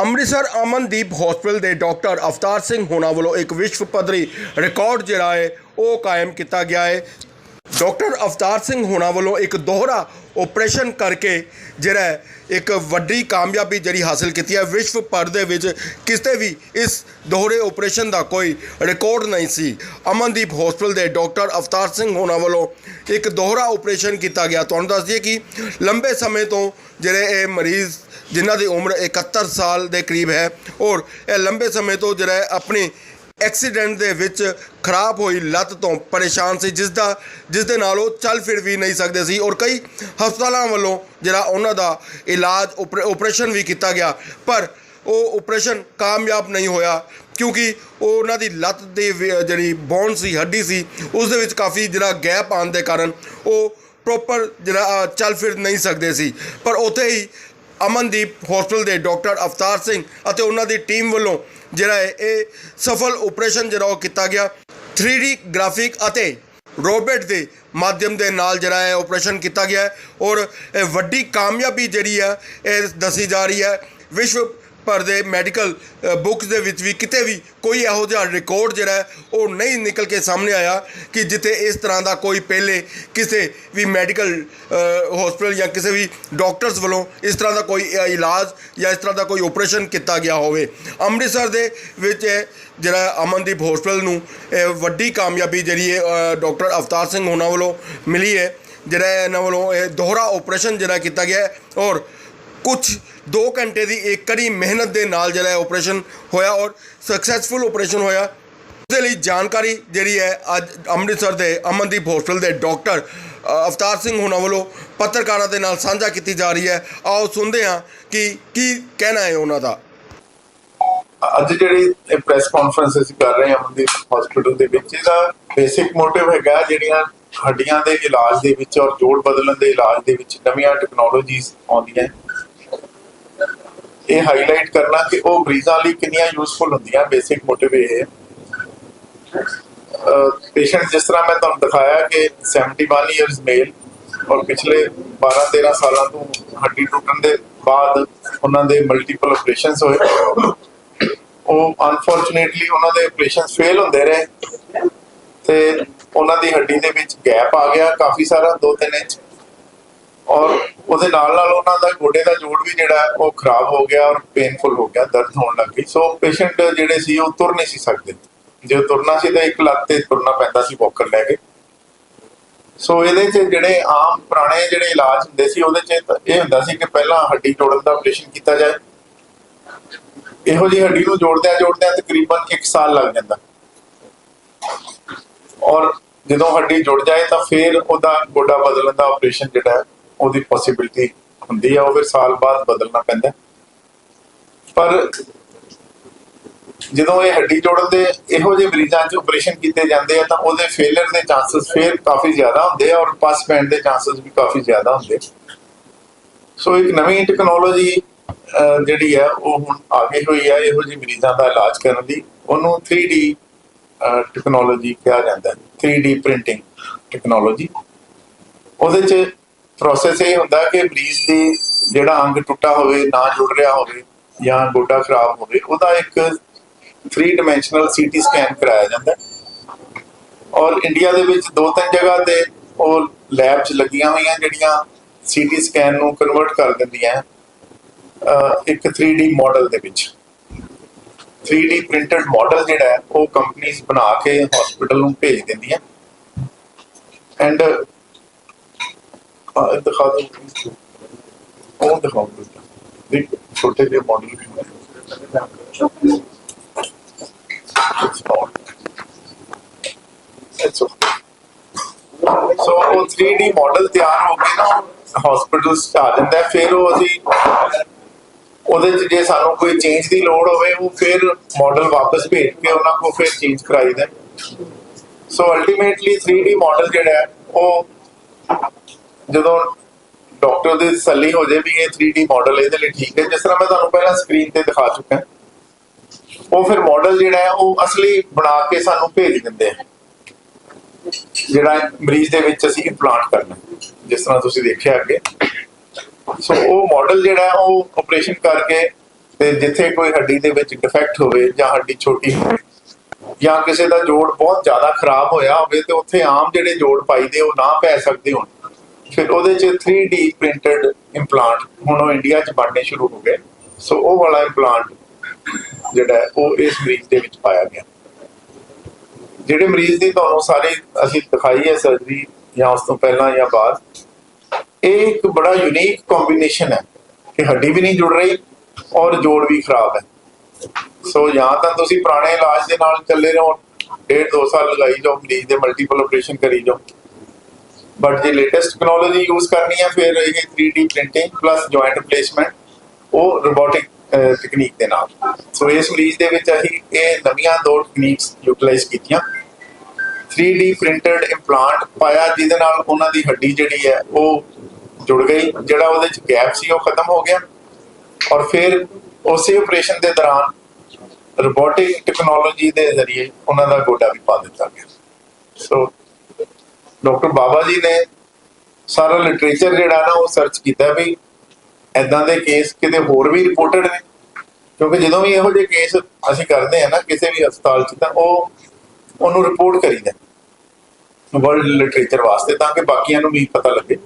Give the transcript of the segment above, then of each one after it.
Amritsar Amandeep hospital ਦੇ doctor Avtar Singh ਹੋਣਾ ਵੱਲੋਂ ਇੱਕ ਵਿਸ਼ਵ ਪੱਧਰੀ ਰਿਕਾਰਡ ਜਿਹੜਾ ਹੈ, ਉਹ ਕਾਇਮ ਕੀਤਾ ਗਿਆ ਹੈ। ਡਾਕਟਰ ਅਵਤਾਰ ਸਿੰਘ ਹੋਣਾ ਵੱਲੋਂ ਇੱਕ ਦੋਹਰਾ ਆਪਰੇਸ਼ਨ ਕਰਕੇ ਜਿਹੜਾ ਇੱਕ ਵੱਡੀ ਕਾਮਯਾਬੀ ਜਿਹੜੀ ਹਾਸਲ ਕੀਤੀ ਹੈ। ਵਿਸ਼ਵ ਭਰ ਦੇ ਵਿੱਚ ਕਿਸੇ ਵੀ ਇਸ ਦੋਹਰੇ ਆਪਰੇਸ਼ਨ ਦਾ ਕੋਈ ਰਿਕਾਰਡ ਨਹੀਂ ਸੀ। ਅਮਨਦੀਪ ਹਸਪੀਟਲ ਦੇ ਡਾਕਟਰ ਅਵਤਾਰ ਸਿੰਘ ਹੋਣਾ ਵੱਲੋਂ ਇੱਕ ਦੋਹਰਾ ਆਪਰੇਸ਼ਨ ਕੀਤਾ ਗਿਆ। ਤੁਹਾਨੂੰ ਦੱਸ ਦਈਏ ਕਿ ਲੰਬੇ ਸਮੇਂ ਤੋਂ ਜਿਹੜੇ ਇਹ ਮਰੀਜ਼ ਜਿਨ੍ਹਾਂ ਦੀ ਉਮਰ 71 ਸਾਲ ਦੇ ਕਰੀਬ ਹੈ ਔਰ ਇਹ ਲੰਬੇ ਸਮੇਂ ਤੋਂ ਜਿਹੜਾ ਆਪਣੇ ਐਕਸੀਡੈਂਟ ਦੇ ਵਿੱਚ ਖਰਾਬ ਹੋਈ ਲੱਤ ਤੋਂ ਪਰੇਸ਼ਾਨ ਸੀ ਜਿਸ ਦਾ ਜਿਸ ਦੇ ਨਾਲ ਉਹ ਚੱਲ ਫਿਰ ਵੀ ਨਹੀਂ ਸਕਦੇ ਸੀ ਔਰ ਕਈ ਹਸਪਤਾਲਾਂ ਵੱਲੋਂ ਜਿਹੜਾ ਉਹਨਾਂ ਦਾ ਇਲਾਜ ਓਪਰੇ- ਆਪਰੇਸ਼ਨ ਵੀ ਕੀਤਾ ਗਿਆ, ਪਰ ਉਹ ਆਪਰੇਸ਼ਨ ਕਾਮਯਾਬ ਨਹੀਂ ਹੋਇਆ ਕਿਉਂਕਿ ਉਹ ਉਹਨਾਂ ਦੀ ਲੱਤ ਦੇ ਵਿ- ਜਿਹੜੀ ਬੋਨ ਸੀ, ਹੱਡੀ ਸੀ, ਉਸ ਦੇ ਵਿੱਚ ਕਾਫੀ ਜਿਹੜਾ ਗੈਪ ਆਉਣ ਦੇ ਕਾਰਨ ਉਹ ਪ੍ਰੋਪਰ ਜਿਹੜਾ ਚੱਲ ਫਿਰ ਨਹੀਂ ਸਕਦੇ ਸੀ। ਪਰ ਉੱਥੇ ਹੀ ਅਮਨਦੀਪ ਹਸਪੀਟਲ ਦੇ ਡਾਕਟਰ ਅਵਤਾਰ ਸਿੰਘ ਅਤੇ ਉਹਨਾਂ ਦੀ ਟੀਮ ਵੱਲੋਂ ਜਿਹੜਾ ਹੈ ਇਹ ਸਫਲ ਆਪਰੇਸ਼ਨ ਜਿਹੜਾ ਉਹ ਕੀਤਾ ਗਿਆ। 3D ਗ੍ਰਾਫਿਕ ਅਤੇ ਰੋਬੋਟ ਦੇ ਮਾਧਿਅਮ ਦੇ ਨਾਲ ਜਿਹੜਾ ਹੈ ਆਪਰੇਸ਼ਨ ਕੀਤਾ ਗਿਆ ਹੈ। ਔਰ ਇਹ ਵੱਡੀ ਕਾਮਯਾਬੀ ਜਿਹੜੀ ਹੈ, ਇਹ ਦੱਸੀ ਜਾ ਰਹੀ ਹੈ। ਵਿਸ਼ਵ ਭਰ ਦੇ ਮੈਡੀਕਲ ਬੁੱਕਸ ਦੇ ਵਿੱਚ ਵੀ ਕਿਤੇ ਵੀ ਕੋਈ ਇਹੋ ਜਿਹਾ ਰਿਕਾਰਡ ਜਿਹੜਾ ਉਹ ਨਹੀਂ ਨਿਕਲ ਕੇ ਸਾਹਮਣੇ ਆਇਆ ਕਿ ਜਿੱਥੇ ਇਸ ਤਰ੍ਹਾਂ ਦਾ ਕੋਈ ਪਹਿਲੇ ਕਿਸੇ ਵੀ ਮੈਡੀਕਲ ਹਸਪੀਟਲ ਜਾਂ ਕਿਸੇ ਵੀ ਡਾਕਟਰਸ ਵੱਲੋਂ ਇਸ ਤਰ੍ਹਾਂ ਦਾ ਕੋਈ ਇਲਾਜ ਜਾਂ ਇਸ ਤਰ੍ਹਾਂ ਦਾ ਕੋਈ ਆਪਰੇਸ਼ਨ ਕੀਤਾ ਗਿਆ ਹੋਵੇ। ਅੰਮ੍ਰਿਤਸਰ ਦੇ ਵਿੱਚ ਜਿਹੜਾ ਅਮਨਦੀਪ ਹਸਪੀਟਲ ਨੂੰ ਇਹ ਵੱਡੀ ਕਾਮਯਾਬੀ ਜਿਹੜੀ ਹੈ ਅ, ਡਾਕਟਰ ਅਵਤਾਰ ਸਿੰਘ ਹੋਣਾ ਵੱਲੋਂ ਮਿਲੀ ਹੈ। ਜਿਹੜਾ ਇਹਨਾਂ ਵੱਲੋਂ ਇਹ ਦੋਹਰਾ ਆਪਰੇਸ਼ਨ ਜਿਹੜਾ ਕੀਤਾ ਗਿਆ ਔਰ ਕੁਝ 2 ਘੰਟੇ ਦੀ ਇੱਕ ਕੜੀ ਮਿਹਨਤ ਦੇ ਨਾਲ ਜਿਹੜਾ ਹੈ ਆਪਰੇਸ਼ਨ ਹੋਇਆ ਔਰ ਸਕਸੈਸਫੁਲ ਆਪਰੇਸ਼ਨ ਹੋਇਆ। ਇਸ ਦੇ ਲਈ ਜਾਣਕਾਰੀ ਜਿਹੜੀ ਹੈ ਅੱਜ ਅੰਮ੍ਰਿਤਸਰ ਦੇ ਅਮਨਦੀਪ ਹਸਪੀਟਲ ਦੇ ਡਾਕਟਰ ਅਵਤਾਰ ਸਿੰਘ ਹੋਣਾ ਵੱਲੋਂ ਪੱਤਰਕਾਰਾਂ ਦੇ ਨਾਲ ਸਾਂਝਾ ਕੀਤੀ ਜਾ ਰਹੀ ਹੈ। ਆਓ ਸੁਣਦੇ ਹਾਂ ਕਿ ਕੀ ਕਹਿਣਾ ਹੈ ਉਹਨਾਂ ਦਾ। ਅੱਜ ਜਿਹੜੀ ਪ੍ਰੈਸ ਕਾਨਫਰੰਸ ਅਸੀਂ ਕਰ ਰਹੇ ਹਾਂ ਅਮਨਦੀਪ ਹਸਪੀਟਲ ਦੇ ਵਿੱਚ, ਇਹਦਾ ਬੇਸਿਕ ਮੋਟਿਵ ਹੈਗਾ ਜਿਹੜੀਆਂ ਹੱਡੀਆਂ ਦੇ ਇਲਾਜ ਦੇ ਵਿੱਚ ਔਰ ਜੋੜ ਬਦਲਣ ਦੇ ਇਲਾਜ ਦੇ ਵਿੱਚ ਨਵੀਆਂ ਟੈਕਨੋਲੋਜੀਜ਼ ਆਉਂਦੀਆਂ। ਇਹ ਹਾਈਲਾਈਟ ਕਰਨਾ ਕਿ ਉਹ ਮਰੀਜ਼ਾਂ ਲਈ ਕਿੰਨੀਆਂ ਯੂਸਫੁਲ ਹੁੰਦੀਆਂ ਬੇਸਿਕ ਮੋਟਿਵ ਇਹ ਪੇਸ਼ੈਂਟ ਜਿਸ ਤਰ੍ਹਾਂ ਮੈਂ ਤੁਹਾਨੂੰ ਦਿਖਾਇਆ ਕਿ 71 ਇਅਰਸ ਮੇਲ ਔਰ ਪਿਛਲੇ 12 13 ਸਾਲਾਂ ਤੋਂ ਹੱਡੀ ਟੁੱਟਣ ਦੇ ਬਾਅਦ ਉਹਨਾਂ ਦੇ ਮਲਟੀਪਲ ਆਪਰੇਸ਼ਨਸ ਹੋਏ। ਉਹ ਅਨਫੋਰਚੂਨੇਟਲੀ ਉਹਨਾਂ ਦੇ ਆਪਰੇਸ਼ਨਸ ਫੇਲ ਹੁੰਦੇ ਰਹੇ ਤੇ ਉਹਨਾਂ ਦੀ ਹੱਡੀ ਦੇ ਵਿੱਚ ਗੈਪ ਆ ਗਿਆ ਕਾਫੀ ਸਾਰਾ 2-3 ਇੰਚ ਔਰ ਉਹਦੇ ਨਾਲ ਨਾਲ ਉਹਨਾਂ ਦਾ ਗੋਡੇ ਦਾ ਜੋੜ ਵੀ ਜਿਹੜਾ ਉਹ ਖਰਾਬ ਹੋ ਗਿਆ ਔਰ ਪੇਨਫੁਲ ਹੋ ਗਿਆ, ਦਰਦ ਹੋਣ ਲੱਗ ਗਈ। ਸੋ ਪੇਸ਼ੈਂਟ ਜਿਹੜੇ ਸੀ, ਉਹ ਤੁਰ ਨਹੀਂ ਸੀ ਸਕਦੇ। ਜੇ ਤੁਰਨਾ ਸੀ ਤਾਂ ਇੱਕ ਲੱਤ ਤੇ ਤੁਰਨਾ ਪੈਂਦਾ ਸੀ ਵਾਕਰ ਲੈ ਕੇ। ਸੋ ਇਹਦੇ 'ਚ ਜਿਹੜੇ ਆਮ ਪੁਰਾਣੇ ਜਿਹੜੇ ਇਲਾਜ ਹੁੰਦੇ ਸੀ, ਉਹਦੇ 'ਚ ਇਹ ਹੁੰਦਾ ਸੀ ਕਿ ਪਹਿਲਾਂ ਹੱਡੀ ਤੋੜਨ ਦਾ ਆਪਰੇਸ਼ਨ ਕੀਤਾ ਜਾਏ। ਇਹੋ ਜਿਹੀ ਹੱਡੀ ਨੂੰ ਜੋੜਦਿਆਂ ਜੋੜਦਿਆਂ ਤਕਰੀਬਨ 1 ਸਾਲ ਲੱਗ ਜਾਂਦਾ। ਔਰ ਜਦੋਂ ਹੱਡੀ ਜੁੜ ਜਾਏ ਤਾਂ ਫਿਰ ਉਹਦਾ ਗੋਡਾ ਬਦਲਣ ਦਾ ਆਪਰੇਸ਼ਨ ਜਿਹੜਾ ਹੈ ਉਹਦੀ ਪੋਸਿਬਿਲਿਟੀ ਹੁੰਦੀ ਆ, ਉਹ ਫਿਰ ਸਾਲ ਬਾਅਦ ਬਦਲਣਾ ਪੈਂਦਾ। ਪਰ ਜਦੋਂ ਇਹ ਹੱਡੀ ਜੋੜਨ ਦੇ ਇਹੋ ਜਿਹੇ ਮਰੀਜ਼ਾਂ 'ਚ ਆਪਰੇਸ਼ਨ ਕੀਤੇ ਜਾਂਦੇ ਆ, ਤਾਂ ਉਹਦੇ ਫੇਲਿਅਰ ਦੇ ਚਾਂਸਸ ਫਿਰ ਕਾਫੀ ਜ਼ਿਆਦਾ ਹੁੰਦੇ ਆ, ਔਰ ਪਸ ਪੈਣ ਦੇ ਚਾਂਸਸ ਵੀ ਕਾਫੀ ਜ਼ਿਆਦਾ ਹੁੰਦੇ। ਸੋ ਇੱਕ ਨਵੀਂ ਟੈਕਨੋਲੋਜੀ ਜਿਹੜੀ ਹੈ ਉਹ ਹੁਣ ਆ ਗਈ ਹੋਈ ਹੈ ਇਹੋ ਜਿਹੇ ਮਰੀਜ਼ਾਂ ਦਾ ਇਲਾਜ ਕਰਨ ਦੀ। ਉਹਨੂੰ 3D ਟੈਕਨੋਲੋਜੀ ਕਿਹਾ ਜਾਂਦਾ। ਹੈ 3D ਪ੍ਰਿੰਟਿੰਗ ਟੈਕਨੋਲੋਜੀ ਉਹਦੇ 'ਚ ਪ੍ਰੋਸੈਸ ਇਹ ਹੁੰਦਾ ਕਿ ਮਰੀਜ਼ ਦੀ ਜਿਹੜਾ ਅੰਗ ਟੁੱਟਾ ਹੋਵੇ ਨਾ ਜੁੜ ਰਿਹਾ ਹੋਵੇ ਜਾਂ ਗੋਡਾ ਖਰਾਬ ਹੋਵੇ ਉਹਦਾ ਇੱਕ 3 ਡਾਈਮੈਂਸ਼ਨਲ ਸੀਟੀ ਸਕੈਨ ਕਰਾਇਆ ਜਾਂਦਾ ਔਰ ਇੰਡੀਆ ਦੇ ਵਿੱਚ ਦੋ ਤਿੰਨ ਜਗ੍ਹਾ ਤੇ ਉਹ ਲੈਬ 'ਚ ਲੱਗੀਆਂ ਹੋਈਆਂ ਜਿਹੜੀਆਂ ਸੀਟੀ ਸਕੈਨ ਨੂੰ ਕਨਵਰਟ ਕਰ ਦਿੰਦੀਆਂ ਹੈ, ਅਹ ਇੱਕ 3D ਮਾਡਲ ਦੇ ਵਿੱਚ। 3D ਪ੍ਰਿੰਟਡ ਮਾਡਲ ਜਿਹੜਾ ਹੈ ਉਹ ਕੰਪਨੀਆਂ ਬਣਾ ਕੇ ਹਸਪੀਟਲ ਨੂੰ ਭੇਜ ਦਿੰਦੀਆਂ ਐਂਡ ਦਿਖਾ ਦਿਓ। ਉਹ ਦਿਖਾਓ ਦੇਖ ਛੋਟੇ ਜਿਹੇ ਮਾਡਲ ਵੀ ਹੁੰਦੇ ਸੋ ਉਹ 3D ਮਾਡਲ ਤਿਆਰ ਹੋ ਕੇ ਨਾ ਹਸਪੀਟਲ ਚ ਆ ਫਿਰ ਉਹ ਅਸੀਂ ਉਹਦੇ ਚ ਜੇ ਸਾਨੂੰ ਕੋਈ ਚੇਂਜ ਦੀ ਲੋੜ ਹੋਵੇ, ਉਹ ਫਿਰ ਮਾਡਲ ਵਾਪਸ ਭੇਜ ਕੇ ਉਹਨਾਂ ਕੋ ਫਿਰ ਚੇਂਜ ਕਰਾਈਦਾ ਸੋ ਅਲਟੀਮੇਟਲੀ 3D ਮਾਡਲ ਜਿਹੜਾ ਹੈ, ਉਹ ਜਦੋਂ ਡਾਕਟਰ ਦੀ ਤਸੱਲੀ ਹੋ ਜਾਏ ਵੀ ਇਹ 3D ਮਾਡਲ ਇਹਦੇ ਲਈ ਠੀਕ ਹੈ, ਜਿਸ ਤਰ੍ਹਾਂ ਮੈਂ ਤੁਹਾਨੂੰ ਪਹਿਲਾਂ ਸਕਰੀਨ ਤੇ ਦਿਖਾ ਚੁੱਕਾ ਉਹ ਫਿਰ ਮਾਡਲ ਜਿਹੜਾ ਹੈ, ਉਹ ਅਸਲੀ ਬਣਾ ਕੇ ਸਾਨੂੰ ਭੇਜ ਦਿੰਦੇ ਆ। ਜਿਹੜਾ ਮਰੀਜ਼ ਦੇ ਵਿੱਚ ਅਸੀਂ ਇੰਪਲਾਂਟ ਕਰਨਾ ਜਿਸ ਤਰ੍ਹਾਂ ਤੁਸੀਂ ਦੇਖਿਆ ਅੱਗੇ। ਸੋ ਉਹ ਮਾਡਲ ਜਿਹੜਾ ਉਹ ਆਪਰੇਸ਼ਨ ਕਰਕੇ ਤੇ ਜਿੱਥੇ ਕੋਈ ਹੱਡੀ ਦੇ ਵਿੱਚ ਡਿਫੈਕਟ ਹੋਵੇ ਜਾਂ ਹੱਡੀ ਛੋਟੀ ਹੋਵੇ ਜਾਂ ਕਿਸੇ ਦਾ ਜੋੜ ਬਹੁਤ ਜ਼ਿਆਦਾ ਖਰਾਬ ਹੋਇਆ ਹੋਵੇ ਤੇ ਉੱਥੇ ਆਮ ਜਿਹੜੇ ਜੋੜ ਪਾਈਦੇ ਉਹ ਨਾ ਪੈ ਸਕਦੇ ਹੋਣ। ਫਿਰ ਉਹਦੇ 'ਚ 3D ਪ੍ਰਿੰਟਡ ਇੰਪਲਾਂਟ ਹੁਣ ਉਹ ਇੰਡੀਆ 'ਚ ਬਣਨੇ ਸ਼ੁਰੂ ਹੋ ਗਏ। ਸੋ ਉਹ ਵਾਲਾ ਇੰਪਲਾਂਟ ਜਿਹੜਾ ਉਹ ਇਸ ਮਰੀਜ਼ ਦੇ ਵਿੱਚ ਪਾਇਆ ਗਿਆ। ਜਿਹੜੇ ਮਰੀਜ਼ ਦੀ ਤੁਹਾਨੂੰ ਸਾਰੀ ਅਸੀਂ ਦਿਖਾਈ ਹੈ ਸਰਜਰੀ ਜਾਂ ਉਸ ਤੋਂ ਪਹਿਲਾਂ ਜਾਂ ਬਾਅਦ, ਇਹ ਇੱਕ ਬੜਾ ਯੂਨੀਕ ਕੰਬੀਨੇਸ਼ਨ ਹੈ ਕਿ ਹੱਡੀ ਵੀ ਨਹੀਂ ਜੁੜ ਰਹੀ ਔਰ ਜੋੜ ਵੀ ਖਰਾਬ ਹੈ। ਸੋ ਜਾਂ ਤਾਂ ਤੁਸੀਂ ਪੁਰਾਣੇ ਇਲਾਜ ਦੇ ਨਾਲ ਚੱਲੇ ਰਹੋ, ਡੇਢ ਦੋ ਸਾਲ ਲਗਾਈ ਜਾਓ, ਮਰੀਜ਼ ਦੇ ਮਲਟੀਪਲ ਆਪਰੇਸ਼ਨ ਕਰੀ ਜਾਓ। ਬਟ ਜੇ ਲੇਟੈਸਟ ਟੈਕਨੋਲੋਜੀ ਯੂਜ਼ ਕਰਨੀ ਹੈ ਫਿਰ ਇਹ 3D printing plus joint replacement ਉਹ ਰੋਬੋਟਿਕ ਤਕਨੀਕ ਦੇ ਨਾਲ ਸੋ ਇਸ ਮਰੀਜ਼ ਦੇ ਵਿੱਚ ਅਸੀਂ ਇਹ ਨਵੀਆਂ ਦੋ ਟੈਕਨੀਕਸ ਯੂਟਿਲਾਈਜ਼ ਕੀਤੀਆਂ 3D ਪ੍ਰਿੰਟਡ ਇੰਪਲਾਂਟ ਪਾਇਆ ਜਿਹਦੇ ਨਾਲ ਉਹਨਾਂ ਦੀ ਹੱਡੀ ਜਿਹੜੀ ਹੈ ਉਹ ਜੁੜ ਗਈ ਜਿਹੜਾ ਉਹਦੇ ਚ ਗੈਪ ਸੀ ਉਹ ਖਤਮ ਹੋ ਗਿਆ ਔਰ ਫਿਰ ਉਸੇ ਆਪਰੇਸ਼ਨ ਦੇ ਦੌਰਾਨ ਰੋਬੋਟਿਕ ਟੈਕਨੋਲੋਜੀ ਦੇ ਜ਼ਰੀਏ ਉਹਨਾਂ ਦਾ ਗੋਡਾ ਵੀ ਪਾ ਦਿੱਤਾ ਗਿਆ ਸੋ ਡਾਕਟਰ ਬਾਬਾ ਜੀ ਨੇ ਸਾਰਾ ਲਿਟਰੇਚਰ ਜਿਹੜਾ ਨਾ ਉਹ ਸਰਚ ਕੀਤਾ ਵੀ ਐਦਾਂ ਦੇ ਕੇਸ ਕਿਤੇ ਹੋਰ ਵੀ ਰਿਪੋਰਟਡ ਨੇ। ਕਿਉਂਕਿ ਜਦੋਂ ਵੀ ਇਹੋ ਜਿਹੇ ਕੇਸ ਅਸੀਂ ਕਰਦੇ ਆ ਨਾ, ਕਿਸੇ ਵੀ ਹਸਪਤਾਲ 'ਚ ਤਾਂ ਉਹ ਉਹਨੂੰ ਰਿਪੋਰਟ ਕਰੀਦਾ ਵਰਲਡ ਲਿਟਰੇਚਰ ਵਾਸਤੇ, ਤਾਂ ਕਿ ਬਾਕੀਆਂ ਨੂੰ ਵੀ ਪਤਾ ਲੱਗੇ।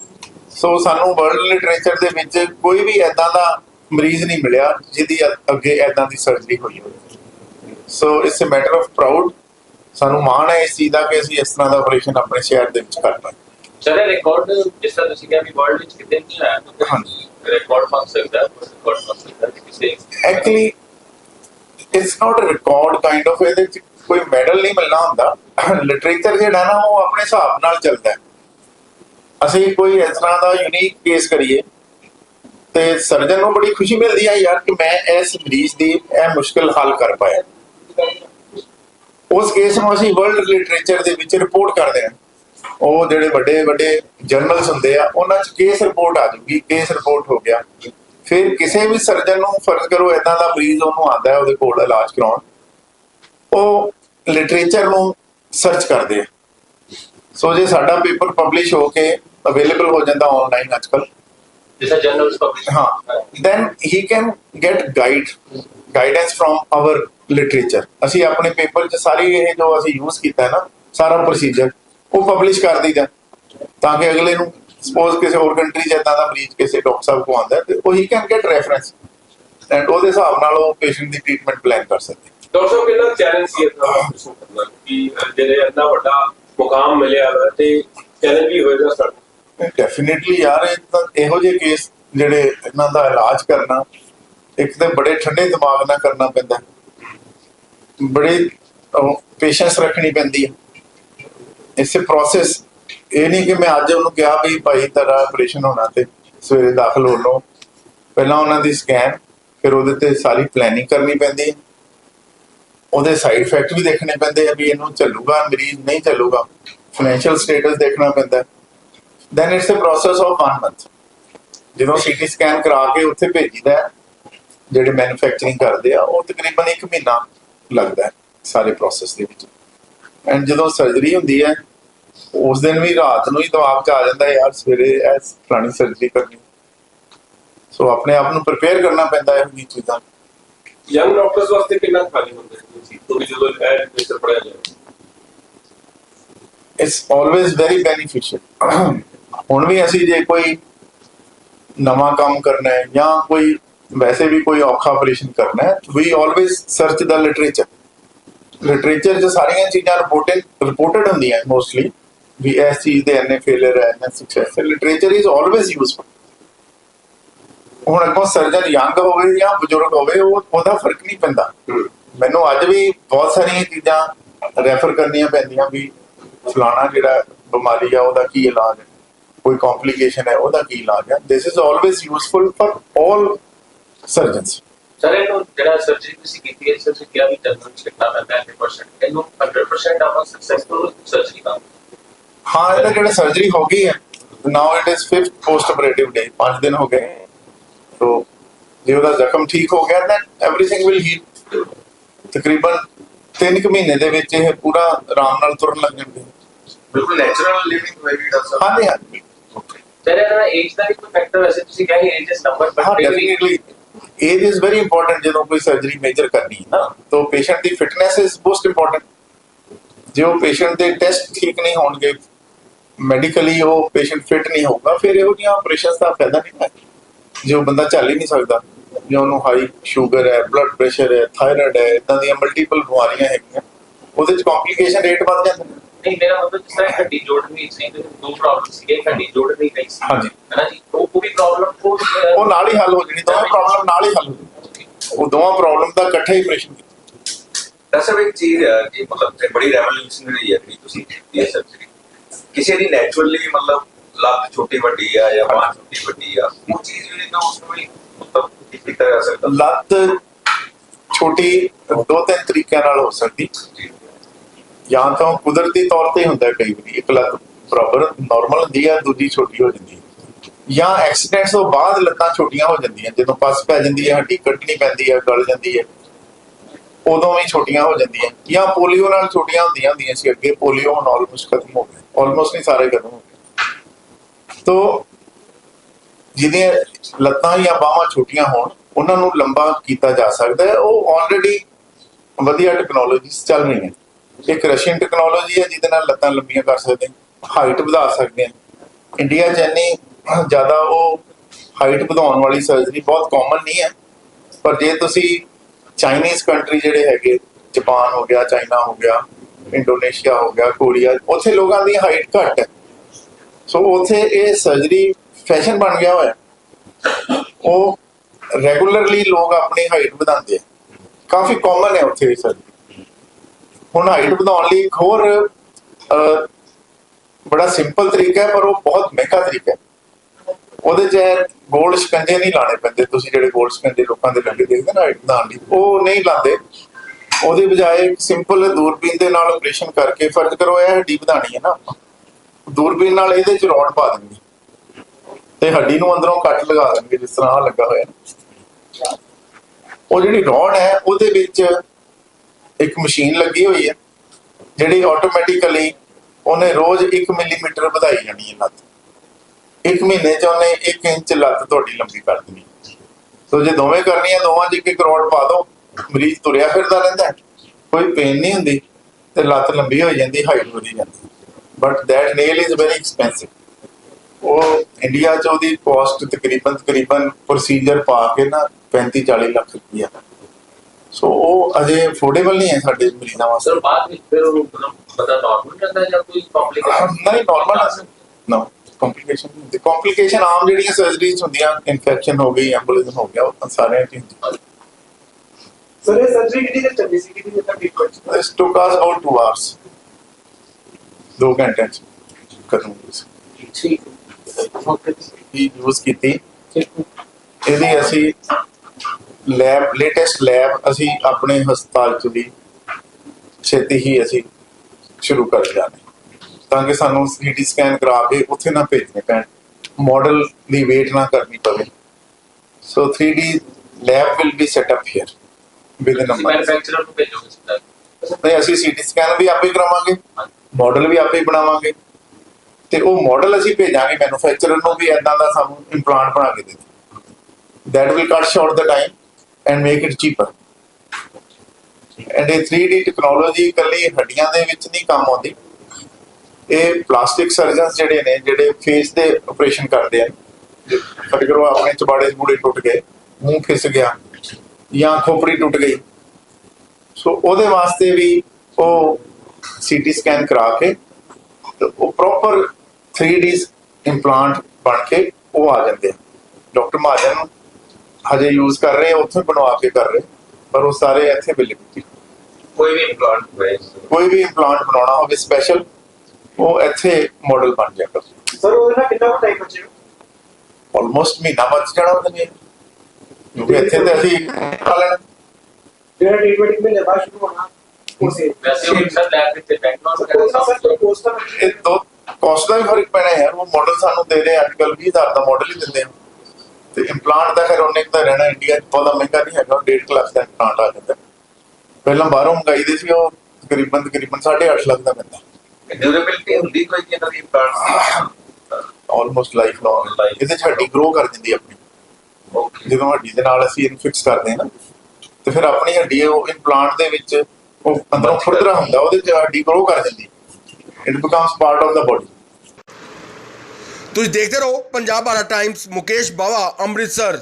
ਸੋ ਸਾਨੂੰ ਵਰਲਡ ਲਿਟਰੇਚਰ ਦੇ ਵਿੱਚ ਕੋਈ ਵੀ ਐਦਾਂ ਦਾ ਮਰੀਜ਼ ਨਹੀਂ ਮਿਲਿਆ, ਜਿਹਦੀ ਅੱਗੇ ਐਦਾਂ ਦੀ ਸਰਜਰੀ ਹੋਈ ਹੋਵੇ। So it's a matter of proud ਸਾਨੂੰ ਮਾਣ ਹੈ ਇਸ ਚੀਜ਼ ਦਾ ਕਿ ਅਸੀਂ ਇਸ ਤਰ੍ਹਾਂ ਦਾ ਆਪਰੇਸ਼ਨ ਆਪਣੇ ਸ਼ਹਿਰ ਦੇ ਵਿੱਚ ਕਰ ਪਾਏ। ਸਰ ਇਹ ਰਿਕਾਰਡ ਜਿਸ ਤਰ੍ਹਾਂ ਤੁਸੀਂ ਕਿਹਾ ਵੀ ਵਰਲਡ ਵਿੱਚ ਕਿਤੇ ਨਹੀਂ ਆਇਆ ਤਾਂ ਹਾਂਜੀ। ਰਿਕਾਰਡ ਬਣ ਸਕਦਾ ਹੈ ਰਿਕਾਰਡ ਬਣ ਸਕਦਾ ਹੈ ਕਿਸੇ actually it's not a record kind of ਇਹਦੇ ਚ ਕੋਈ ਮੈਡਲ ਨਹੀਂ ਮਿਲਣਾ ਹੁੰਦਾ। ਲਿਟਰੇਚਰ ਜਿਹੜਾ ਨਾ ਉਹ ਆਪਣੇ ਹਿਸਾਬ ਨਾਲ ਚੱਲਦਾ ਹੈ। ਅਸੀਂ ਕੋਈ ਇਸ ਤਰ੍ਹਾਂ ਦਾ ਯੂਨੀਕ ਕੇਸ ਕਰੀਏ ਤੇ ਸਰਜਨ ਨੂੰ ਬੜੀ ਖੁਸ਼ੀ ਮਿਲਦੀ ਹੈ ਯਾਰ ਕਿ ਮੈਂ ਇਸ ਮਰੀਜ਼ ਦੀ ਇਹ ਮੁਸ਼ਕਲ ਹੱਲ ਕਰ ਪਾਇਆ। ਉਸ ਕੇਸ ਨੂੰ ਅਸੀਂ ਵਰਲਡ ਲਿਟਰੇਚਰ ਦੇ ਵਿੱਚ ਰਿਪੋਰਟ ਕਰਦੇ ਹਾਂ। ਉਹ ਜਿਹੜੇ ਵੱਡੇ ਵੱਡੇ ਜਰਨਲਸ ਹੁੰਦੇ ਆ ਉਹਨਾਂ 'ਚ ਕੇਸ ਰਿਪੋਰਟ ਆ ਜੂਗੀ ਕੇਸ ਰਿਪੋਰਟ ਹੋ ਗਿਆ। ਫਿਰ ਕਿਸੇ ਵੀ ਸਰਜਨ ਨੂੰ ਫਰਜ਼ ਕਰੋ ਇਦਾਂ ਦਾ ਮਰੀਜ਼ ਉਹਨੂੰ ਆਂਦਾ ਹੈ ਉਹਦੇ ਕੋਲ ਇਲਾਜ ਕਰਾਉਣ। ਉਹ ਲਿਟਰੇਚਰ ਨੂੰ ਸਰਚ ਕਰਦੇ ਆ। ਸੋ ਜੇ ਸਾਡਾ ਪੇਪਰ ਪਬਲਿਸ਼ ਹੋ ਕੇ ਅਵੇਲੇਬਲ ਹੋ ਜਾਂਦਾ ਆਨਲਾਈਨ ਅੱਜਕੱਲ ਜਿਸ ਜਰਨਲਸ ਪਬਲਿਸ਼ ਹਾਂ then he can get guide guidance from our literature ਅਸੀਂ ਆਪਣੇ ਪੇਪਰ 'ਚ ਸਾਰੀ ਇਹ ਜੋ ਅਸੀਂ ਯੂਜ਼ ਕੀਤਾ ਹੈ ਨਾ ਸਾਰਾ ਪ੍ਰੋਸੀਜਰ ਉਹ ਪਬਲਿਸ਼ ਕਰ ਦਈਦਾ। ਤਾਂ ਕਿ ਅਗਲੇ ਨੂੰ ਸਪੋਜ਼ ਕਿਸੇ ਹੋਰ ਕੰਟਰੀ ਏਦਾਂ ਦਾ ਮਰੀਜ਼ ਕਿਸੇ ਡਾਕਟਰ ਸਾਹਿਬ ਕੋ ਆਉਂਦਾ ਹੈ ਤੇ ਉਹ ਹੀ ਕੈਨ ਗੈਟ ਰੈਫਰੈਂਸ ਐਂਡ ਉਹਦੇ ਹਿਸਾਬ ਨਾਲ ਉਹ ਪੇਸ਼ੈਂਟ ਦੀ ਟ੍ਰੀਟਮੈਂਟ ਪਲਾਨ ਕਰ ਸਕਦੇ। ਡਾਕਟਰ ਸਾਹਿਬ ਕਿੰਨਾ ਚੈਲੰਜ ਸੀ ਕਰਨਾ ਕਿ ਜਿਹੜੇ ਇੰਨਾ ਵੱਡਾ ਮੁਕਾਮ ਮਿਲਿਆ ਵਾ ਤੇ ਚੈਲੰਜ ਵੀ ਹੋਏਗਾ ਸਾਡਾ ਡੈਫੀਨਿਟਲੀ ਯਾਰ ਇਹ ਤਾਂ ਇਹੋ ਜਿਹੇ ਕੇਸ ਜਿਹੜੇ ਇਹਨਾਂ ਦਾ ਇਲਾਜ ਕਰਨਾ ਇੱਕ ਤਾਂ ਬੜੇ ਠੰਡੇ ਦਿਮਾਗ ਨਾਲ ਕਰਨਾ ਪੈਂਦਾ। ਬੜੇ ਪੇਸ਼ੈਂਸ ਰੱਖਣੀ ਪੈਂਦੀ ਹੈ। ਇਸੇ ਪ੍ਰੋਸੈਸ ਇਹ ਨਹੀਂ ਕਿ ਮੈਂ ਅੱਜ ਉਹਨੂੰ ਕਿਹਾ ਵੀ ਭਾਈ ਤੇਰਾ ਆਪਰੇਸ਼ਨ ਹੋਣਾ ਤੇ ਸਵੇਰੇ ਦਾਖਲ ਹੋ ਲਓ। ਪਹਿਲਾਂ ਉਹਨਾਂ ਦੀ ਸਕੈਨ ਫਿਰ ਉਹਦੇ ਤੇ ਸਾਰੀ ਪਲੈਨਿੰਗ ਕਰਨੀ ਪੈਂਦੀ ਹੈ। ਉਹਦੇ ਸਾਈਡ ਇਫੈਕਟ ਵੀ ਦੇਖਣੇ ਪੈਂਦੇ ਆ ਵੀ ਇਹਨੂੰ ਚੱਲੂਗਾ ਮਰੀਜ਼ ਨਹੀਂ ਚੱਲੂਗਾ। ਫਾਈਨੈਂਸ਼ੀਅਲ ਸਟੇਟਸ ਦੇਖਣਾ ਪੈਂਦਾ then it's a process process of month ਜਦੋਂ ਸੀਟੀ ਸਕੈਨ ਕਰਾ ਕੇ ਉੱਥੇ ਭੇਜੀਦਾ ਜਿਹੜੇ ਮੈਨੂਫੈਕਚਰਿੰਗ ਕਰਦੇ ਆ, ਉਹ ਤਕਰੀਬਨ 1 ਮਹੀਨਾ ਲੱਗਦਾ ਹੈ ਸਾਰੇ ਪ੍ਰੋਸੈਸ ਦੇ ਵਿੱਚ। ਐਂਡ ਜਦੋਂ ਸਰਜਰੀ ਹੁੰਦੀ ਹੈ ਉਸ ਦਿਨ ਵੀ ਰਾਤ ਨੂੰ ਹੀ ਦਿਮਾਗ 'ਚ ਆ ਜਾਂਦਾ ਹੈ, ਯਾਰ ਸਵੇਰੇ ਇਹ ਫਲਾਣੀ ਸਰਜਰੀ ਕਰਨੀ। ਸੋ ਆਪਣੇ ਆਪ ਨੂੰ ਪ੍ਰਿਪੇਅਰ ਕਰਨਾ ਪੈਂਦਾ ਹੈ ਇਹ ਚੀਜ਼ਾਂ। ਯੰਗ ਡਾਕਟਰਸ ਵਾਸਤੇ ਕਿੰਨਾ ਖਾਲੀ ਹੁੰਦਾ ਹੈ ਸੀ ਕਿਉਂਕਿ ਜਦੋਂ ਇਹ ਲਿਟਰੇਚਰ ਪੜਿਆ ਜਾਏ ਇਟਸ ਆਲਵੇਜ਼ ਵੈਰੀ ਬੈਨੀਫੀਸ਼ੀਅਲ ਹੁਣ ਵੀ ਅਸੀਂ ਜੇ ਕੋਈ ਨਵਾਂ ਕੰਮ ਕਰਨਾ ਹੈ ਜਾਂ ਕੋਈ ਵੈਸੇ ਵੀ ਕੋਈ ਔਖਾ ਆਪਰੇਸ਼ਨ ਕਰਨਾ ਹੈ। ਵੀ ਆਲਵੇਜ਼ ਸਰਚ ਦਾ ਲਿਟਰੇਚਰ ਲਿਟਰੇਚਰ 'ਚ ਸਾਰੀਆਂ ਚੀਜ਼ਾਂ ਰਿਪੋਰਟਡ ਰਿਪੋਰਟਡ ਹੁੰਦੀਆਂ ਮੋਸਟਲੀ ਵੀ ਇਸ ਚੀਜ਼ ਦੇ ਐਨੇ ਫੇਲਿਅਰ ਹੈ ਐਨੇ success literature is always useful ਹੁਣ ਅੱਗੋਂ ਸਰਜਨ ਯੰਗ ਹੋਵੇ ਜਾਂ ਬਜ਼ੁਰਗ ਹੋਵੇ ਉਹ ਉਹਦਾ ਫ਼ਰਕ ਨਹੀਂ ਪੈਂਦਾ। ਮੈਨੂੰ ਅੱਜ ਵੀ ਬਹੁਤ ਸਾਰੀਆਂ ਚੀਜ਼ਾਂ ਰੈਫਰ ਕਰਨੀਆਂ ਪੈਂਦੀਆਂ ਵੀ ਫਲਾਣਾ ਜਿਹੜਾ ਬਿਮਾਰੀ ਆ ਉਹਦਾ ਕੀ ਇਲਾਜ ਹੈ? ਕੋਈ ਕੰਪਲਿਕੇਸ਼ਨ ਹੈ ਉਹਦਾ ਕੀ ਇਲਾਜ ਹੈ? This is always useful for 올 surgeons sir ਇਹਨੂੰ ਜਿਹੜਾ ਸਰਜਰੀ ਤੁਸੀਂ ਕੀਤੀ ਹੈ ਤੁਸੀਂ ਕਿਹਾ ਵੀ ਜਰਨਲ ਚ ਲਿਖਣਾ ਪੈਂਦਾ ਹੈ 100% ਇਹਨੂੰ 100% ਆਪਾਂ ਸਕਸੈਸਫੁਲ ਸਰਜਰੀ ਦਾ ਹਾਂ ਇਹਦਾ ਜਿਹੜਾ ਸਰਜਰੀ ਹੋ ਗਈ ਹੈ। Now it is 5th post operative day 5 ਦਿਨ ਹੋ ਗਏ। तो ਜੇ ਉਹਦਾ ਜ਼ਖਮ ਠੀਕ ਹੋ ਗਿਆ ਤਾਂ ਐਵਰੀਥਿੰਗ ਵਿਲ ਹੀਲ ਤਕਰੀਬਨ 3 ਕੁ ਮਹੀਨੇ ਦੇ ਵਿੱਚ ਇਹ ਪੂਰਾ ਆਰਾਮ ਨਾਲ ਤੁਰਨ ਲੱਗ ਜਾਣਗੇ ਬਿਲਕੁਲ ਨੈਚੁਰਲ ਲਿਵਿੰਗ ਹੋਏਗੀ ਡਾਕਟਰ ਸਾਹਿਬ ਹਾਂਜੀ ਹਾਂਜੀ। ਸਰ ਇਹਦਾ ਏਜ ਦਾ ਵੀ ਕੋਈ ਫੈਕਟਰ ਵੈਸੇ ਤੁਸੀਂ ਕਿਹਾ ਏਜ ਇਸ ਨੰਬਰ ਹਾਂ but definitely age is very important ਜਦੋਂ ਕੋਈ ਸਰਜਰੀ ਮੇਜਰ ਕਰਨੀ ਹੈ ਨਾ, ਤਾਂ ਪੇਸ਼ੈਂਟ ਦੀ ਫਿਟਨੈਸ ਇਜ਼ ਮੋਸਟ ਇੰਪੋਰਟੈਂਟ ਜੇ ਉਹ ਪੇਸ਼ੈਂਟ ਦੇ ਟੈਸਟ ਠੀਕ ਨਹੀਂ ਹੋਣਗੇ ਮੈਡੀਕਲੀ ਉਹ ਪੇਸ਼ੈਂਟ ਫਿਟ ਨਹੀਂ ਹੋਊਗਾ, ਫਿਰ ਇਹੋ ਜਿਹੀਆਂ ਆਪਰੇਸ਼ਨਸ ਦਾ ਫਾਇਦਾ ਨਹੀਂ ਹੈ। ਜੇ ਉਹ ਬੰਦਾ ਚੱਲ ਹੀ ਨਹੀਂ ਸਕਦਾ, ਜੇ ਉਹਨੂੰ ਹਾਈ ਸ਼ੂਗਰ ਹੈ ਬਲੱਡ ਪ੍ਰੈਸ਼ਰ ਹੈ ਥਾਇਰਾਇਡ ਹੈ ਇਦਾਂ ਦੀਆਂ ਮਲਟੀਪਲ ਬਿਮਾਰੀਆਂ ਹੈਗੀਆਂ, ਉਹਦੇ ਚ ਕੰਪਲਿਕੇਸ਼ਨ ਰੇਟ ਵੱਧ ਜਾਂਦੇ ਨੇ। ਨਹੀਂ ਮੇਰਾ ਮਤਲਬ ਜਿਸ ਤਰ੍ਹਾਂ ਹੱਡੀ ਜੋੜਨੀ ਸੀ ਤੇ ਦੋ ਪ੍ਰੋਬਲਮ ਸੀ ਇੱਕ ਹੱਡੀ ਜੋੜਨੀ ਨਹੀਂ ਸੀ ਹਾਂਜੀ। ਹੈ ਨਾ ਜੀ? ਉਹ ਕੋਈ ਪ੍ਰੋਬਲਮ ਉਹ ਨਾਲ ਹੀ ਹੱਲ ਹੋ ਜਣੀ ਦੋਵੇਂ ਪ੍ਰੋਬਲਮ ਨਾਲ ਹੀ ਹੱਲ ਹੋ ਜਾਣੀ। ਉਹ ਦੋਵਾਂ ਪ੍ਰੋਬਲਮ ਦਾ ਇਕੱਠਾ ਹੀ ਆਪਰੇਸ਼ਨ ਤਾਂ ਸਭ ਇੱਕ ਚੀਜ਼ ਹੈ ਕਿ ਮਤਲਬ ਤੇ ਬੜੀ ਰੈਵੋਲੂਸ਼ਨਰੀ ਹੈ ਕਿ ਤੁਸੀਂ ਕੀਤੀ ਹੈ ਸਰਜਰੀ ਕਿਸੇ ਦੀ ਨੈਚੁਰਲੀ ਮਤਲਬ ਲੱਤ ਛੋਟੀ ਵੱਡੀ ਆ ਜਾਂ ਬਾਂਹ ਛੋਟੀ ਵੱਡੀ ਆ ਉਹ ਚੀਜ਼ ਵੀ ਨਾ ਉਸ ਨੂੰ ਵੀ ਮਤਲਬ ਕੀਤਾ ਜਾ ਸਕਦਾ। ਲੱਤ ਛੋਟੀ ਦੋ ਤਿੰਨ ਤਰੀਕਿਆਂ ਨਾਲ ਹੋ ਸਕਦੀ। ਜਾਂ ਤਾਂ ਕੁਦਰਤੀ ਤੌਰ ਤੇ ਹੁੰਦਾ ਕਈ ਵਾਰੀ। ਇੱਕ ਲੱਤ ਬਰਾਬਰ ਨਾਰਮਲ ਹੁੰਦੀ ਹੈ, ਦੂਜੀ ਛੋਟੀ ਹੋ ਜਾਂਦੀ ਹੈ। ਜਾਂ ਐਕਸੀਡੈਂਟਸ ਤੋਂ ਬਾਅਦ ਲੱਤਾਂ ਛੋਟੀਆਂ ਹੋ ਜਾਂਦੀਆਂ। ਜਦੋਂ ਪਸ ਪੈ ਜਾਂਦੀ ਹੈ, ਹੱਡੀ ਕੱਟਣੀ ਪੈਂਦੀ ਹੈ, ਗਲ ਜਾਂਦੀ ਹੈ, ਉਦੋਂ ਵੀ ਛੋਟੀਆਂ ਹੋ ਜਾਂਦੀਆਂ। ਜਾਂ ਪੋਲੀਓ ਨਾਲ ਛੋਟੀਆਂ ਹੁੰਦੀਆਂ ਹੁੰਦੀਆਂ ਸੀ। ਅੱਗੇ ਪੋਲੀਓ, ਹੁਣ ਆਲਮੋਸਟ ਖਤਮ ਹੋ ਗਿਆ ਆਲਮੋਸਟ ਨਹੀਂ ਸਾਰੇ ਖਤਮ ਹੋ ਗਏ। ਤੋ ਜਿਹਦੀਆਂ ਲੱਤਾਂ ਜਾਂ ਬਾਹਾਂ ਛੋਟੀਆਂ ਹੋਣ, ਉਹਨਾਂ ਨੂੰ ਲੰਬਾ ਕੀਤਾ ਜਾ ਸਕਦਾ ਹੈ। ਉਹ ਆਲਰੇਡੀ ਵਧੀਆ ਟੈਕਨੋਲੋਜੀਸ ਚੱਲ ਰਹੀਆਂ ਇੱਕ ਰਸ਼ੀਅਨ ਟੈਕਨੋਲੋਜੀ ਹੈ, ਜਿਹਦੇ ਨਾਲ ਲੱਤਾਂ ਲੰਬੀਆਂ ਕਰ ਸਕਦੇ ਹਾਂ ਹਾਈਟ ਵਧਾ ਸਕਦੇ ਹਾਂ ਇੰਡੀਆ 'ਚ ਇੰਨੀ ਜ਼ਿਆਦਾ ਉਹ ਹਾਈਟ ਵਧਾਉਣ ਵਾਲੀ ਸਰਜਰੀ ਬਹੁਤ ਕਾਮਨ ਨਹੀਂ ਹੈ। ਪਰ ਜੇ ਤੁਸੀਂ ਚਾਈਨੀਜ਼ ਕੰਟਰੀ ਜਿਹੜੇ ਹੈਗੇ ਜਾਪਾਨ ਹੋ ਗਿਆ ਚਾਈਨਾ ਹੋ ਗਿਆ ਇੰਡੋਨੇਸ਼ੀਆ ਹੋ ਗਿਆ ਕੋਰੀਆ ਉੱਥੇ ਲੋਕਾਂ ਦੀ ਹਾਈਟ ਘੱਟ ਹੈ। ਸੋ ਉੱਥੇ ਇਹ ਸਰਜਰੀ ਫੈਸ਼ਨ ਬਣ ਗਿਆ ਹੋਇਆ। ਉਹ ਰੈਗੂਲਰਲੀ ਲੋਕ ਆਪਣੀ ਹਾਈਟ ਵਧਾਉਂਦੇ ਆ। ਕਾਫੀ ਕਾਮਨ ਹੈ ਉੱਥੇ ਇਹ ਸਰਜਰੀ ਹੁਣ ਹਾਈਟ ਵਧਾਉਣ ਲਈ ਇੱਕ ਹੋਰ ਬੜਾ ਸਿੰਪਲ ਤਰੀਕਾ ਹੈ, ਪਰ ਉਹ ਬਹੁਤ ਮਹਿੰਗਾ ਤਰੀਕਾ ਹੈ। ਉਹਦੇ 'ਚ ਗੋਲ ਸ਼ਿਕੰਜੇ ਨਹੀਂ ਲਾਣੇ ਪੈਂਦੇ। ਤੁਸੀਂ ਜਿਹੜੇ ਗੋਲ ਸ਼ਿਕੰਜੇ ਲੋਕਾਂ ਦੇ ਲੱਗੇ ਦੇਖਦੇ ਨਾ ਹਾਈਟ ਵਧਾਉਣ ਲਈ, ਉਹ ਨਹੀਂ ਲਾਉਂਦੇ। ਉਹਦੇ ਬਜਾਏ ਸਿੰਪਲ ਦੂਰਬੀਨ ਦੇ ਨਾਲ ਆਪਰੇਸ਼ਨ ਕਰਕੇ ਫਰਜ਼ ਕਰੋ, ਇਹ ਹੱਡੀ ਵਧਾਣੀ ਹੈ ਨਾ। ਦੂਰਬੀਨ ਨਾਲ ਇਹਦੇ 'ਚ ਰੋਡ ਪਾ ਦੇਣਗੇ ਤੇ ਹੱਡੀ ਨੂੰ ਅੰਦਰੋਂ ਕੱਟ ਲਗਾ ਦੇਣਗੇ ਜਿਸ ਤਰ੍ਹਾਂ ਆਹ ਲੱਗਾ ਹੋਇਆ। ਉਹ ਜਿਹੜੀ ਰੋਡ ਹੈ, ਉਹਦੇ ਵਿੱਚ ਇੱਕ ਮਸ਼ੀਨ ਲੱਗੀ ਹੋਈ ਹੈ, ਜਿਹੜੀ ਆਟੋਮੈਟਿਕਲੀ ਉਹਨੇ ਰੋਜ਼ 1 ਮਿਲੀਮੀਟਰ ਵਧਾਈ ਜਾਣੀ ਹੈ ਲੱਤ। ਇੱਕ ਮਹੀਨੇ ਚ ਉਹਨੇ 1 ਇੰਚ ਲੱਤ ਤੁਹਾਡੀ ਲੰਬੀ ਕਰ ਦੇਣੀ। ਸੋ ਜੇ ਦੋਵੇਂ ਕਰਨੀਆਂ, ਦੋਵਾਂ ਚ ਇੱਕ ਇੱਕ ਪਾ ਦੋ, ਮਰੀਜ਼ ਤੁਰਿਆ ਫਿਰਦਾ ਰਹਿੰਦਾ ਕੋਈ ਪੇਨ ਨਹੀਂ ਹੁੰਦੀ ਤੇ ਲੱਤ ਲੰਬੀ ਹੋ ਜਾਂਦੀ ਹਾਈਟ ਵਧੀ ਜਾਂਦੀ। But that nail is very expensive ਉਹ ਇੰਡੀਆ ਚ ਉਹਦੀ ਕੋਸਟ ਤਕਰੀਬਨ ਤਕਰੀਬਨ ਪ੍ਰੋਸੀਜਰ ਪਾ ਕੇ ਨਾ 35 40 ਲੱਖ ਰੁਪਈਆ। ਸੋ ਉਹ ਅਜੇ ਅਫੋਰਡੇਬਲ ਨਹੀਂ ਹੈ ਸਾਡੇ ਮਰੀਜ਼ਾਂ ਵਾਸਤੇ। ਸਰ ਬਾਅਦ ਵਿੱਚ ਫਿਰ ਉਹ ਬੰਦਾ ਨਾਰਮਲ ਰਹਿੰਦਾ ਹੈ ਜਾਂ ਕੋਈ ਕੰਪਲਿਕੇਸ਼ਨ ਨਹੀਂ ਨਾਰਮਲ ਨੋ ਕੰਪਲਿਕੇਸ਼ਨ ਦੀ ਕੰਪਲਿਕੇਸ਼ਨ ਆਮ ਜਿਹੜੀਆਂ ਸਰਜਰੀਜ਼ ਹੁੰਦੀਆਂ ਇਨਫੈਕਸ਼ਨ ਹੋ ਗਈ ਐਂਬੋਲਿਜ਼ਮ ਹੋ ਗਿਆ ਉਹ ਸਾਰਿਆਂ ਸਰ ਇਹ ਸਰਜਰੀ ਕਿਹਦੀ ਤੇ ਚੱਲੀ ਸੀ? ਕਿਹਦੀ ਤੇ ਤੱਕ ਇਸ ਟੁਕ ਅਸ ਅਬਾਊਟ 2 ਆਵਰਸ 2 ਘੰਟੇ ਚ ਖਤਮ ਹੋ ਗਈ ਸੀ। ਠੀਕ। ਇਹ ਯੂਜ਼ ਕੀਤੀ। ਇਹਦੀ ਅਸੀਂ ਲੈਬ ਲੇਟੈਸਟ ਲੈਬ ਅਸੀਂ ਆਪਣੇ ਹਸਪਤਾਲ ਚ ਵੀ ਛੇਤੀ ਹੀ ਅਸੀਂ ਸ਼ੁਰੂ ਕਰ ਜਾਣੇ। ਤਾਂ ਕਿ ਸਾਨੂੰ ਸੀਟੀ ਸਕੈਨ ਕਰਾ ਕੇ ਉੱਥੇ ਨਾ ਭੇਜਣੇ ਪੈਣ ਮਾਡਲ ਦੀ ਵੇਟ ਨਾ ਕਰਨੀ ਪਵੇ। So 3D lab will be set up here with in a manufacturer ਨੂੰ ਭੇਜੋਗੇ ਸਿੱਧਾ ਨਹੀਂ ਅਸੀਂ ਸੀਟੀ ਸਕੈਨ ਵੀ ਆਪੇ ਕਰਾਵਾਂਗੇ। ਮਾਡਲ ਵੀ ਆਪੇ ਬਣਾਵਾਂਗੇ। ਤੇ ਉਹ ਮਾਡਲ ਅਸੀਂ ਭੇਜਾਂਗੇ ਮੈਨੂਫੈਕਚਰਰ ਨੂੰ ਵੀ ਐਦਾਂ ਦਾ ਸਾਨੂੰ ਇੰਪਲਾਂਟ ਬਣਾ ਕੇ ਦੇ ਦੇ। That will cut short the time and make it cheaper. And ਇਹ 3D ਟੈਕਨੋਲੋਜੀ ਇਕੱਲੀ ਹੱਡੀਆਂ ਦੇ ਵਿੱਚ ਨਹੀਂ ਕੰਮ ਆਉਂਦੀ। ਇਹ ਪਲਾਸਟਿਕ ਸਰਜਨਸ ਜਿਹੜੇ ਨੇ, ਜਿਹੜੇ ਫੇਸ ਦੇ ਆਪਰੇਸ਼ਨ ਕਰਦੇ ਆ। ਫ਼ਰਕ ਆਪਣੇ ਚਬਾੜੇ ਚਬੂੜੇ ਟੁੱਟ ਗਏ, ਮੂੰਹ ਫਿਸ ਗਿਆ, ਜਾਂ ਖੋਪੜੀ ਟੁੱਟ ਗਈ। ਸੋ ਉਹਦੇ ਵਾਸਤੇ ਵੀ ਉਹ ਸੀਟੀ ਸਕੈਨ ਕਰਾ ਕੇ ਉਹ ਪ੍ਰੋਪਰ 3D ਇੰਪਲਾਂਟ ਬਣ ਕੇ ਉਹ ਆ ਜਾਂਦੇ ਆ। ਡਾਕਟਰ ਮਹਾਜਨ ਹਜੇ ਯੂਜ਼ ਕਰ ਰਹੇ ਆ ਉੱਥੇ ਬਣਵਾ ਕੇ ਕਰ ਰਹੇ ਪਰ ਉਹ ਸਾਰੇ ਇੱਥੇ ਅਵੇਲੇਬਲ ਕੋਈ ਵੀ ਇੰਪਲਾਂਟ ਹੋਏ ਕੋਈ ਵੀ ਇੰਪਲਾਂਟ ਬਣਾਉਣਾ ਹੋਵੇ ਸਪੈਸ਼ਲ ਉਹ ਇੱਥੇ ਮਾਡਲ ਬਣ ਜਾਏਗਾ। ਸਰ ਉਹਦੇ ਨਾਲ ਕਿੰਨਾ ਟਾਈਮ ਬਚੇਗਾ? ਆਲਮੋਸਟ ਮਹੀਨਾ ਬਚ ਜਾਣਾ ਉਹਦੇ ਨੇ ਕਿਉਂਕਿ ਇੱਥੇ ਤੇ ਅਸੀਂ ਖਾ ਲੈਣਾ। ਜਿਹੜਾ ਟ੍ਰੀਟਮੈਂਟ ਮਹੀਨੇ ਬਾਅਦ ਸ਼ੁਰੂ ਹੋਣਾ ਉਸੇ ਵੈਸੇ ਉਹ ਸਰ ਲੈਬ ਵਿੱਚ ਬੈਕਗ੍ਰਾਉਂਡ ਵਗੈਰਾ ਕੋਈ ਕੋਸਟ ਤਾਂ ਇਹ ਦੋ ਕਾਸਟ ਦਾ ਵੀ ਫ਼ਰਕ ਪੈਣਾ ਯਾਰ ਉਹ ਮਾਡਲ ਸਾਨੂੰ ਦੇ ਰਹੇ ਅੱਜ ਕੱਲ 20000 ਦਾ ਮਾਡਲ ਹੀ ਦਿੰਦੇ ਆ। ਤੇ ਇੰਪਲਾਂਟ ਦਾ ਖੈਰ ਉਹਨੇ ਤਾਂ ਰਹਿਣਾ ਇੰਡੀਆ 'ਚ ਬਹੁਤਾ ਮਹਿੰਗਾ ਨਹੀਂ ਹੈਗਾ 1.5 ਲੱਖ ਦਾ ਇੰਪਲਾਂਟ ਆ ਜਾਂਦਾ। ਪਹਿਲਾਂ ਬਾਹਰੋਂ ਮੰਗਾਈ ਦੇ ਸੀ ਉਹ ਤਕਰੀਬਨ ਤਕਰੀਬਨ 8.5 ਲੱਖ ਦਾ ਪੈਂਦਾ ਡਿਊਰੇਬਿਲਟੀ ਹੁੰਦੀ ਕੋਈ ਕਿ ਇਹਨਾਂ ਦੀ ਇੰਪਲਾਂਟ ਆਲਮੋਸਟ ਲਾਈਫ ਲੌਂਗ. ਇਹਦੇ 'ਚ ਹੱਡੀ ਗਰੋ ਕਰ ਦਿੰਦੀ ਆਪਣੀ। ਜਦੋਂ ਹੱਡੀ ਦੇ ਨਾਲ ਅਸੀਂ ਇਹਨੂੰ ਫਿਕਸ ਕਰਦੇ ਹਾਂ ਨਾ ਤੇ ਫਿਰ ਆਪਣੀ ਹੱਡੀ ਉਹ ਇੰਪਲਾਂਟ ਦੇ ਵਿੱਚ ਉਹ ਅੰਦਰੋਂ ਖੁਰਦਰਾ ਹੁੰਦਾ ਉਹਦੇ ਚ ਹੱਡੀ ਗਰੋ ਕਰ ਜਾਂਦੀ it becomes part of the body ਤੁਸੀਂ ਦੇਖਦੇ ਰਹੋ ਪੰਜਾਬ ਭਾਰਤ ਟਾਈਮਸ ਮੁਕੇਸ਼ ਬਾਵਾ ਅੰਮ੍ਰਿਤਸਰ।